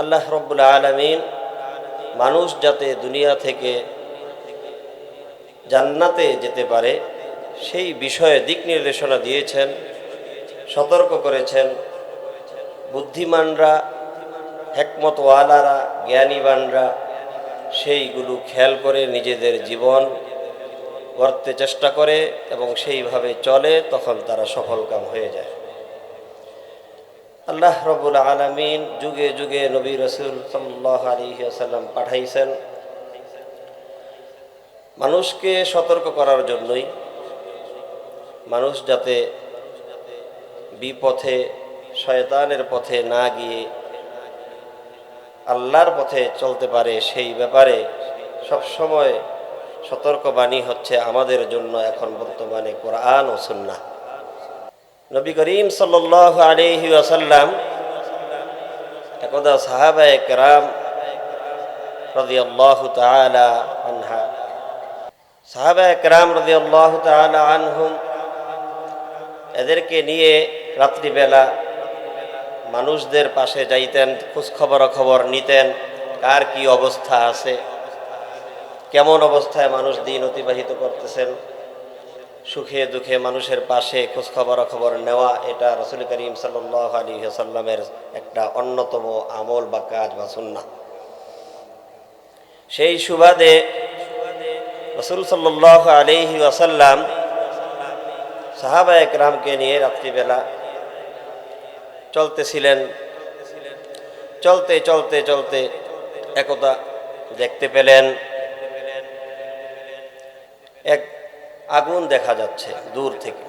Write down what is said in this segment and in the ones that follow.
আল্লাহ রব্বুল আলমিন মানুষ যাতে দুনিয়া থেকে জান্নাতে যেতে পারে, সেই বিষয়ে দিক নির্দেশনা দিয়েছেন, সতর্ক করেছেন বুদ্ধিমানরা, হেকমতওয়ালারা, জ্ঞানীবানরা, সেইগুলো খেয়াল করে নিজেদের জীবন গড়তে চেষ্টা করে এবং সেইভাবে চলে, তখন তারা সফলকাম হয়ে যায়। আল্লাহ রবুল আলমিন যুগে যুগে নবী রসুল সাল্লাহ পাঠাইছেন। মানুষকে সতর্ক করার জন্যই মানুষ যাতে বিপথে, শয়তানের পথে না গিয়ে আল্লাহর পথে চলতে পারে সেই ব্যাপারে সবসময় সতর্কবাণী হচ্ছে আমাদের জন্য এখন বর্তমানে কোরআন ও সুন্না নবী করিম সাল আলহি আসাল্লাম একদা সাহাবায় কেরাম রদি আল্লাহ তালা আনহা। সাহাবায় কেরাম রদি আল্লাহ তালা আনহুম, এদেরকে নিয়ে রাত্রিবেলা মানুষদের পাশে যাইতেন খোঁজখবর খবর নিতেন, কার কি অবস্থা আছে, কেমন অবস্থায় মানুষ দিন অতিবাহিত করতেছেন। সুখে দুঃখে মানুষের পাশে খোঁজখবর, খবর নেওয়া, এটা রসুল করিম সাল্লাহ আলী সাল্লামের একটা অন্যতম আমল বা কাজ বা সুন্না সেই সুবাদে রসুল সাল্লাহ আলিহি আসাল্লাম সাহাবা একরামকে নিয়ে রাত্রিবেলা চলতেছিলেন। চলতে চলতে চলতে একতা দেখতে পেলেন। এক আগুন দেখা যাচ্ছে দূর থেকে।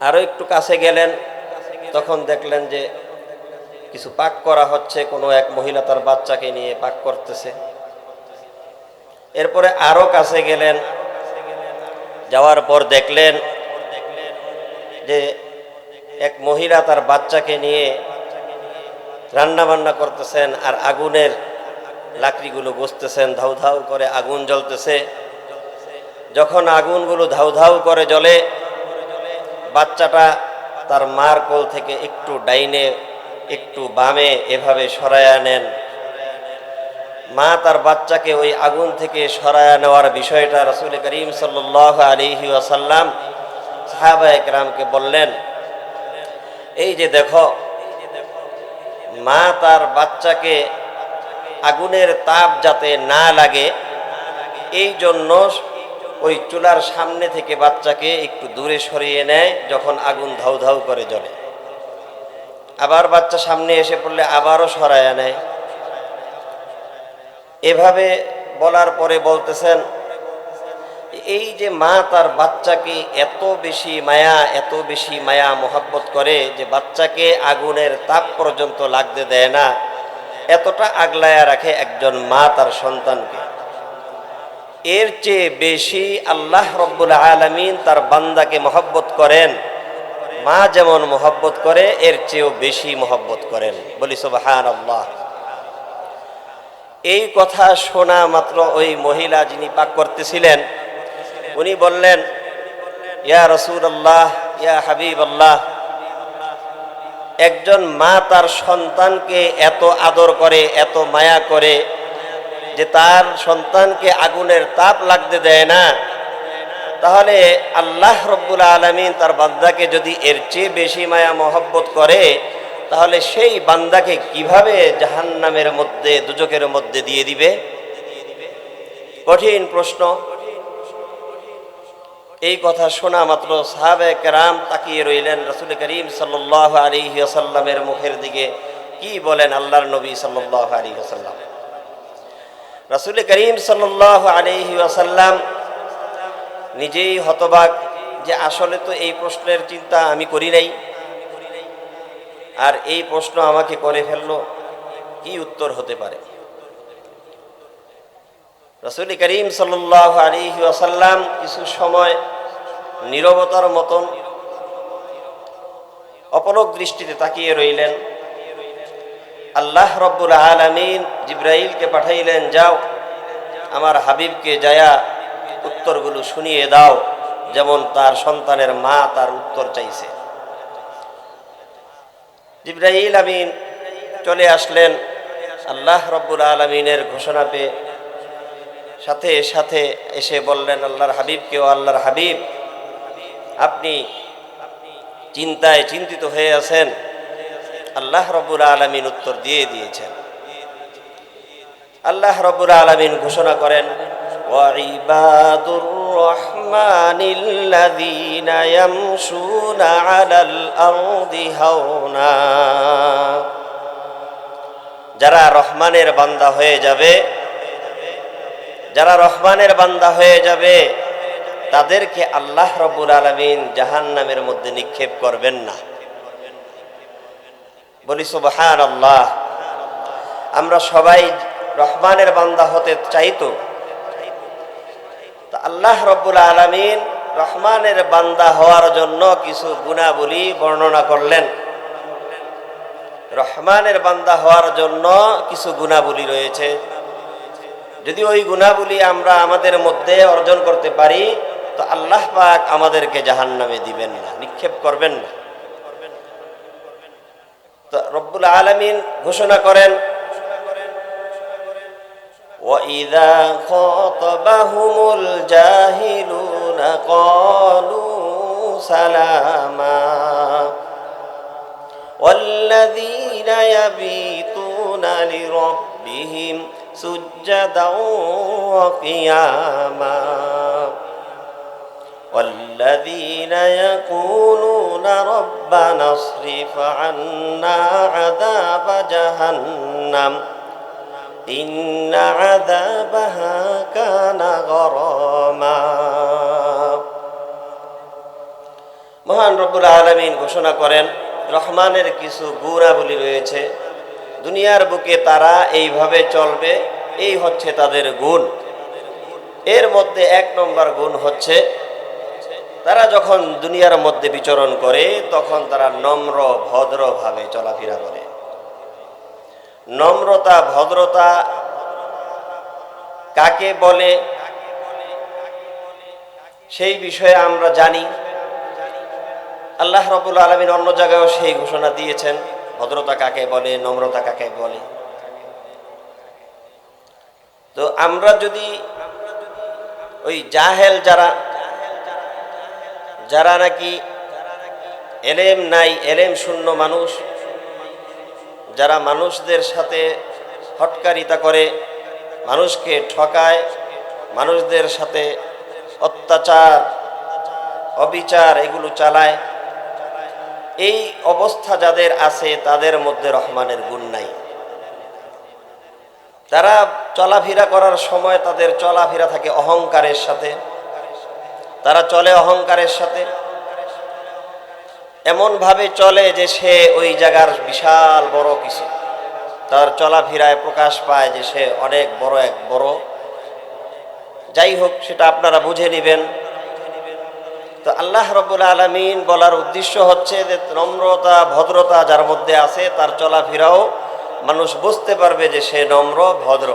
আরও একটু কাছে গেলেন, তখন দেখলেন যে কিছু পাক করা হচ্ছে, কোনো এক মহিলা তার বাচ্চাকে নিয়ে পাক করতেছে। এরপরে আরও কাছে গেলেন, যাওয়ার পর দেখলেন যে এক মহিলা তার বাচ্চাকে নিয়ে রান্না বান্না করতেছেন আর আগুনের লাকড়িগুলো বসতেছেন ধাউ ধাউ করে আগুন জ্বলতেছে। যখন আগুনগুলো ধাউ ধাউ করে জ্বলে, বাচ্চাটা তার মার কোল থেকে একটু ডাইনে, একটু বামে এভাবে সরায়া নেন। মা তার বাচ্চাকে ওই আগুন থেকে সরায়া নেওয়ার বিষয়টা রসুল করিম সাল্লাহ আলিহি আসাল্লাম সাহাবা একরামকে বললেন, এই যে দেখো, মা তার বাচ্চাকে আগুনের তাপ যাতে না লাগে, এই জন্য ওই চুলার সামনে থেকে বাচ্চাকে একটু দূরে সরিয়ে নেয়, যখন আগুন ধাউ ধাউ করে জ্বলে। আবার বাচ্চা সামনে এসে পড়লে আবারও সরাইয়া নেয়। এভাবে বলার পরে বলতেছেন, এই যে মা তার বাচ্চাকে এত বেশি মায়া, এত বেশি মায়া মোহাব্বত করে যে বাচ্চাকে আগুনের তাপ পর্যন্ত লাগতে দেয় না, এতটা আগলায়া রাখে একজন মা তার সন্তানকে। এর চেয়ে বেশি আল্লাহ রব্বুল আলমিন তার বান্দাকে মহব্বত করেন। মা যেমন মহব্বত করে, এর চেয়েও বেশি মহব্বত করেন। বলি সুবাহান আল্লাহ এই কথা শোনা মাত্র ওই মহিলা যিনি পাক করতেছিলেন, উনি বললেন, ইয়া রসুল আল্লাহ ইয়া হাবিব আল্লাহ একজন মা তার সন্তানকে এত আদর করে, এত মায়া করে যে তার সন্তানকে আগুনের তাপ লাগতে দেয় না, তাহলে আল্লাহ রব্বুল আলমিন তার বান্দাকে যদি এর চেয়ে বেশি মায়া, মহব্বত করে, তাহলে সেই বান্দাকে কীভাবে জাহান্নামের মধ্যে দুজকের মধ্যে দিয়ে দিবে? কঠিন প্রশ্ন। এই কথা শোনা মাত্র সাহাবে কেরাম তাকিয়ে রইলেন রসুল করিম সাল্লাহ আলী আসাল্লামের মুখের দিকে। কি বলেন আল্লাহর নবী সাল্লাহ আলী আসাল্লাম রসুল করিম সাল্লাহ আলহি আসাল্লাম নিজেই হতবাক যে আসলে তো এই প্রশ্নের চিন্তা আমি করি নাই। আর এই প্রশ্ন আমাকে করে ফেলল, কি উত্তর হতে পারে? রসুল করিম সাল্লাহ আলহি আসাল্লাম কিছু সময় নিরবতার মতন অপলক দৃষ্টিতে তাকিয়ে রইলেন। আল্লাহ রব্বুল আলমিন জিব্রাইলকে পাঠাইলেন, যাও, আমার হাবিবকে যায়া উত্তরগুলো শুনিয়ে দাও, যেমন তার সন্তানের মা তার উত্তর চাইছে। জিব্রাইল আমিন চলে আসলেন, আল্লাহ রব্বুল আলমিনের ঘোষণা পেয়ে সাথে সাথে এসে বললেন, আল্লাহর হাবিবকেও আল্লাহর হাবিব, আপনি চিন্তায় চিন্তিত হয়ে আছেন আল্লাহ রব্বুল আলমিন উত্তর দিয়ে দিয়েছেন আল্লাহ রব্বুল আলমিন ঘোষণা করেন وعباد الرحمن الذين يمشون على الأرض هونا যারা রহমানের বান্দা হয়ে যাবে যারা রহমানের বান্দা হয়ে যাবে তাদেরকে আল্লাহ রব্বুল আলমিন জাহান নামের মধ্যে নিক্ষেপ করবেন না বলি সুবহান আল্লাহ আমরা সবাই রহমানের বান্দা হতে চাইতো আল্লাহ রব্বুল আলমিন রহমানের বান্দা হওয়ার জন্য কিছু গুণাবলী বর্ণনা করলেন। রহমানের বান্দা হওয়ার জন্য কিছু গুণাবলী রয়েছে। যদি ওই গুণাবলী আমরা আমাদের মধ্যে অর্জন করতে পারি, তো আল্লাহ পাক আমাদেরকে জাহান নামে দিবেন না, নিক্ষেপ করবেন না। তো রব্বুল আলমিন ঘোষণা করেন وإذا خاطبهم الجاهلون قالوا سلاما والذين يبيتون لربهم سجدا وقياما والذين يقولون ربنا اصرف عنا عذاب جهنم إن عذابها كان غراما মহান রব্বুল আলমিন ঘোষণা করেন রহমানের কিছু গুণাবলী রয়েছে দুনিয়ার বুকে তারা এইভাবে চলবে এই হচ্ছে তাদের গুণ এর মধ্যে এক নম্বর গুণ হচ্ছে তারা যখন দুনিয়ার মধ্যে বিচরণ করে, তখন তারা নম্র ভদ্রভাবে চলাফেরা করে। নম্রতা, ভদ্রতা কাকে বলে? সেই বিষয়ে আমরা জানি। আল্লাহ রবুল আলমিন অন্য জায়গায়ও সেই ঘোষণা দিয়েছেন, ভদ্রতা কাকে বলে, নম্রতা কাকে বলে? তো আমরা যদি ওই জাহেল যারা যারা নাকি এলেম নাই, এলেম শূন্য মানুষ, যারা মানুষদের সাথে হটকারিতা করে, মানুষকে ঠকায়, মানুষদের সাথে অত্যাচার, অবিচার এগুলো চালায়, এই অবস্থা যাদের আছে তাদের মধ্যে রহমানের গুণ নাই। তারা চলাফেরা করার সময় তাদের চলাফেরা থাকে অহংকারের সাথে। তারা চলে অহংকারের সাথে। এমনভাবে চলে যে সে ওই জায়গার বিশাল বড় কিছু। তার চলাফেরায় প্রকাশ পায় যে সে অনেক বড় এক বড়। যাই হোক, সেটা আপনারা বুঝে নেবেন। তো আল্লাহ রবুল আলমিন বলার উদ্দেশ্য হচ্ছে যে নম্রতা, ভদ্রতা যার মধ্যে আছে, তার চলাফেরাও মানুষ বুঝতে পারবে যে সে নম্র, ভদ্র।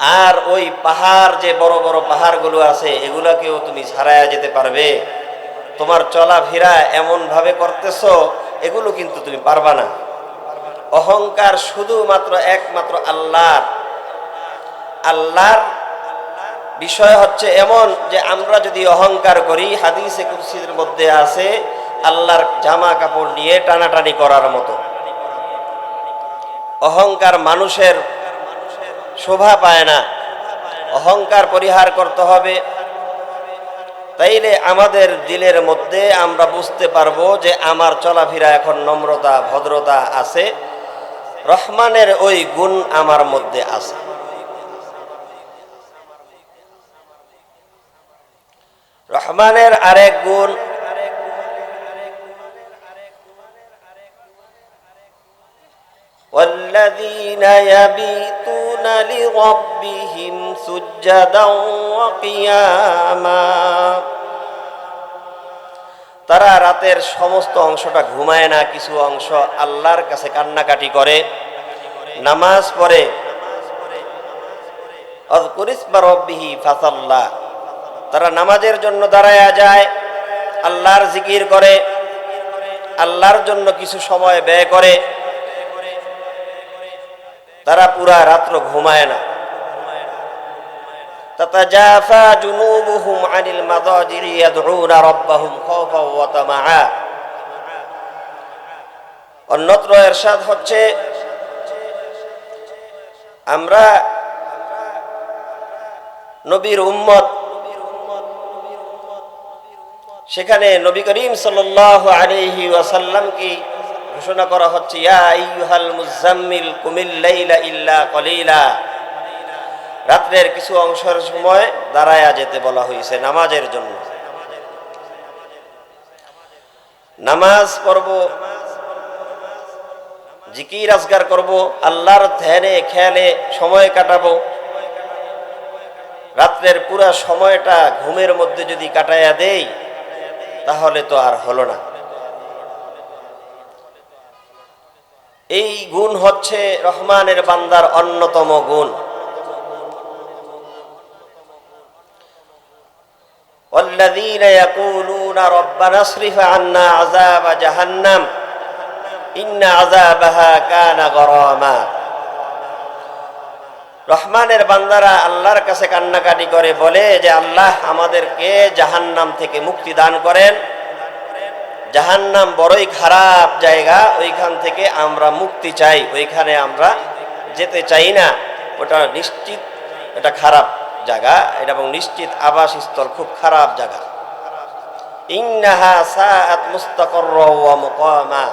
আর ওই পাহাড় যে বড় বড় পাহাড়গুলো আছে, এগুলাকেও তুমি ছাড়াইয়া যেতে পারবে। তোমার চলাফেরা এমন ভাবে করতেছ, এগুলো কিন্তু তুমি পারবা না। অহংকার শুধুমাত্র একমাত্র আল্লাহর। আল্লাহর বিষয় হচ্ছে এমন যে আমরা যদি অহংকার করি, হাদিসে কুরসির মধ্যে আছে, আল্লাহর জামা কাপড় নিয়ে টানাটানি করার মতো। অহংকার মানুষের শোভা পায় না। অহংকার পরিহার করতে হবে। তাইলে আমাদের দিলের মধ্যে আমরা বুঝতে পারব যে আমার চলাফেরা এখন নম্রতা, ভদ্রতা আছে। রহমানের ওই গুণ আমার মধ্যে আছে। রহমানের আরেক গুণ والذين والذين يبيتون لربهم سجدا وقياما তারা রাতের সমস্ত অংশটা ঘুমায় না কিছু অংশ আল্লাহর কাছে কান্নাকাটি করে নামাজ পড়ে অজকুরিসমা রব্বিহি ফাসাল্লাহ তারা নামাজের জন্য দাঁড়ায়া যায় আল্লাহর জিকির করে আল্লাহর জন্য কিছু সময় ব্যয় করে তারা পুরা রাত্র ঘুমায় না تتجافى جنوبهم عن المضاجع يدعون ربهم خوفا وطمعا অন্যত্র এরশাদ হচ্ছে আমরা নবীর উম্মত সেখানে নবী করিম সাল্লাহ আলাইহি ওয়াসাল্লামকে ঘোষণা করা হচ্ছে রাত্রের কিছু অংশের সময় দাঁড়ায়া যেতে বলা হয়েছে নামাজের জন্য। নামাজ পড়ব, জিকির আজগার করব, আল্লাহর ধ্যানে, খেয়ালে সময় কাটাবো। রাত্রের পুরা সময়টা ঘুমের মধ্যে যদি কাটাইয়া দেই, তাহলে তো আর হলো না। এই গুণ হচ্ছে রহমানের বান্দার অন্যতম গুণ والذين يقولون ربنا اصرف عنا عذاب جهنم إن عذابها كان غراما রহমানের বান্দারা আল্লাহর কাছে কান্নাকাটি করে বলে যে আল্লাহ আমাদেরকে জাহান্নাম থেকে মুক্তি দান করেন জাহান্নাম বড়ই খারাপ জায়গা, ওইখান থেকে আমরা মুক্তি চাই, ওইখানে আমরা যেতে চাই না। ওটা নিশ্চিত, এটা খারাপ জায়গা, এটা এবং নিশ্চিত আবাসস্থল খুব খারাপ জায়গা। ইন্নাহা সাআত মুস্তাকররা ওয়া মুকামা।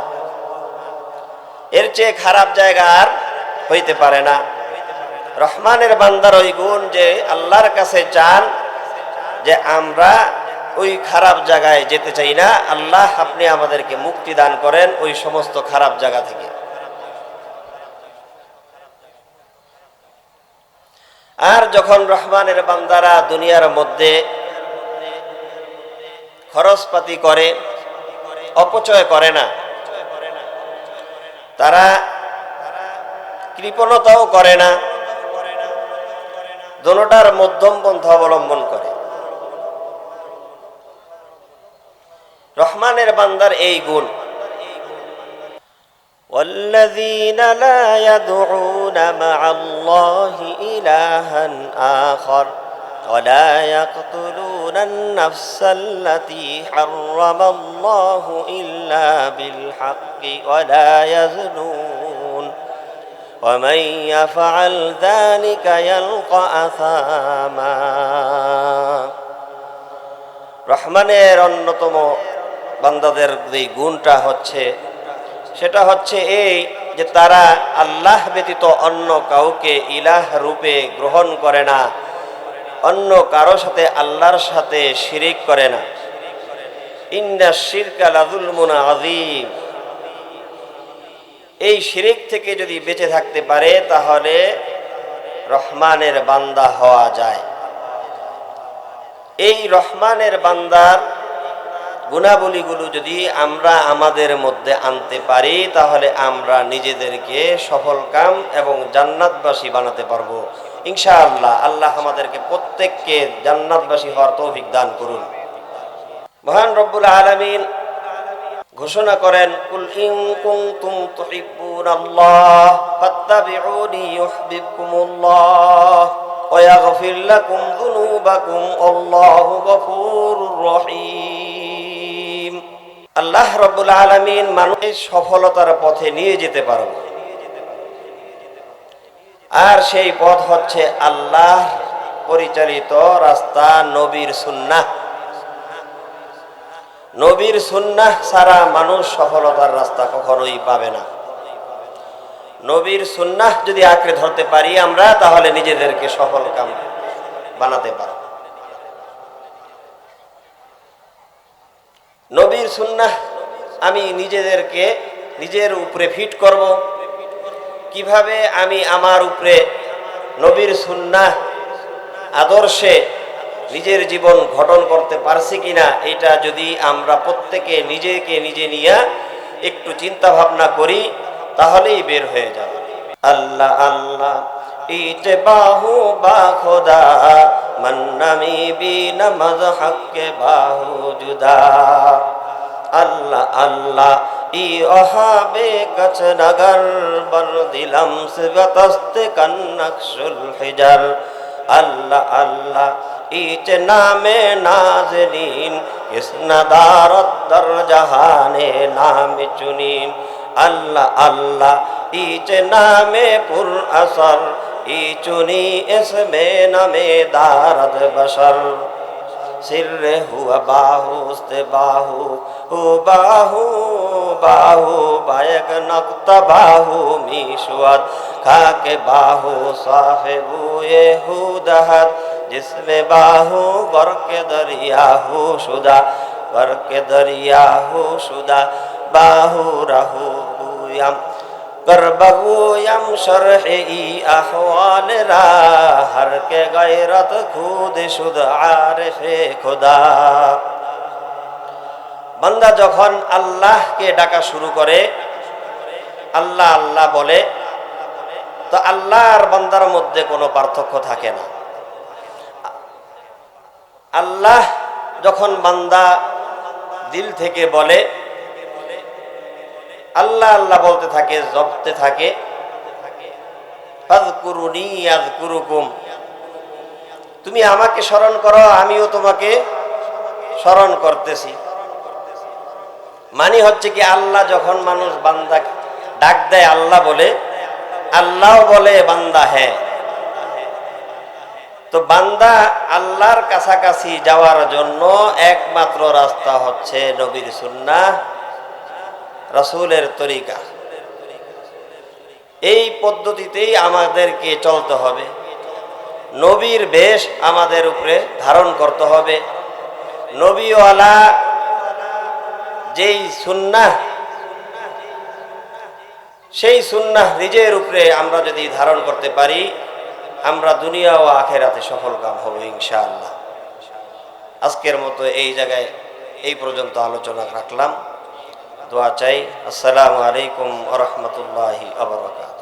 এর চেয়ে খারাপ জায়গা আর হইতে পারে না। রহমানের বান্দার ওই গুণ যে আল্লাহর কাছে চান যে আমরা ওই খারাপ জায়গায় যেতে চাই না। আল্লাহ আপনি আমাদেরকে মুক্তি দান করেন ওই সমস্ত খারাপ জায়গা থেকে। আর যখন রহমানের বান্দারা দুনিয়ার মধ্যে খরচপাতি করে, অপচয় করে না, তারা কৃপণতাও করে না, দোনোটার মধ্যম পন্থা অবলম্বন করে। রহমানের বান্দার এই গুণ والذين لا يدعون مع الله إلها آخر ولا يقتلون النفس التي حرم الله إلا بالحق ولا يزنون ومن يفعل ذلك يلقى أثاما রহমানের অন্যতম বান্দাদের যে গুণটা হচ্ছে, সেটা হচ্ছে এই যে তারা আল্লাহ ব্যতীত অন্য কাউকে ইলাহ রূপে গ্রহণ করে না, অন্য কারও সাথে আল্লাহর সাথে শিরিক করে না। ইন্না শিরকা লাযুলমুন আযীম। এই শিরিক থেকে যদি বেঁচে থাকতে পারে, তাহলে রহমানের বান্দা হওয়া যায়। এই রহমানের বান্দার গুণাবলীগুলো যদি আমরা আমাদের মধ্যে আনতে পারি, তাহলে আমরা নিজেদেরকে সফল কাম এবং জান্নাতবাসী বানাতে পারব। ইনশাআল্লাহ আল্লাহ আমাদেরকে প্রত্যেককে জান্নাতবাসী হওয়ার তৌফিক দান করুন। মহান রব্বুল আলামিন ঘোষণা করেন, কুল ইন কুনতুম তুহিব্বুনাল্লাহ ফাত্তাবিউনি ইউহিব্বুকুমুল্লাহ, ওয়া ইয়াগফির লাকুম যুনুবাকুম আল্লাহু গফুরুর রহিম। আল্লাহ রব্বুল আলামিন মানুষের সফলতার পথে নিয়ে যেতে পারবে আর সেই পথ হচ্ছে আল্লাহ পরিচালিত রাস্তা নবীর সুন্নাহ। নবীর সুন্নাহ ছাড়া মানুষ সফলতার রাস্তা কখনোই পাবে না। নবীর সুন্নাহ যদি আঁকড়ে ধরতে পারি আমরা, তাহলে নিজেদেরকে সফল কাম বানাতে পারব। নবীর সুন্নাহ আমি নিজেদেরকে নিজের উপরে ফিট করব। কীভাবে আমি আমার উপরে নবীর সুন্নাহ আদর্শে নিজের জীবন গঠন করতে পারছি কিনা, এটা যদি আমরা প্রত্যেকে নিজেকে নিজে নিয়ে একটু চিন্তা ভাবনা করি, তাহলেই বের হয়ে যাবে। আল্লাহ আল্লাহ। ইতে বাহু বা খোদা, মন্নামি বি নমজ হকে বাহু জুদা। আল্লাহ আল্লাহ, ই অহাবে কছ নগর বর দিলম সিবতস্ত কন্নকশুল হিজার আল্লাহ আল্লাহ ইচ নামে নাজনীন ইস নদারত দর জাহানে নাম চুনিন। আল্লাহ আল্লাহ ইচ নামে چنی اس میں نام دارد بشر سر ہوا باہو است باہو ہو باہو باہو بائک نقت باہو میشوت کھا کے باہو صاحب یہ ہو دہت جس میں باہو بر کے دریا ہو شدہ بر کے دریا ہو شدہ باہو رہو پویم قربه یم شرح ای احوال را هر که غیرت خود شد عارف خدا বান্দা যখন আল্লাহকে ডাকা শুরু করে, আল্লাহ আল্লাহ বলে, তো আল্লাহ আর বান্দার মধ্যে কোনো পার্থক্য থাকে না। আল্লাহ যখন বান্দা দিল থেকে বলে আল্লাহ আল্লাহ বলতে থাকে, জপতে থাকে। তুমি আমাকে স্মরণ করো, আমিও তোমাকে স্মরণ করতেছি। মানে হচ্ছে কি, আল্লাহ যখন মানুষ বান্দা ডাক দেয়, আল্লাহ বলে আল্লাহ বলে বান্দা হ্যাঁ। তো বান্দা আল্লাহর কাছাকাছি যাওয়ার জন্য একমাত্র রাস্তা হচ্ছে নবীর সুন্নাহ। রাসূলের তরিকা। এই পদ্ধতিতেই আমাদেরকে চলতে হবে। নবীর বেশ আমাদের উপরে ধারণ করতে হবে। নবীওয়ালা যেই সুন্নাহ, সেই সুন্নাহ নিজের উপরে আমরা যদি ধারণ করতে পারি, আমরা দুনিয়া ও আখেরাতে সফল কাম হব ইনশাআল্লাহ। আজকের মতো এই জায়গায় এই পর্যন্ত আলোচনা রাখলাম। دعا چاہیے۔ السلام علیکم ورحمۃ اللہ وبرکاتہ۔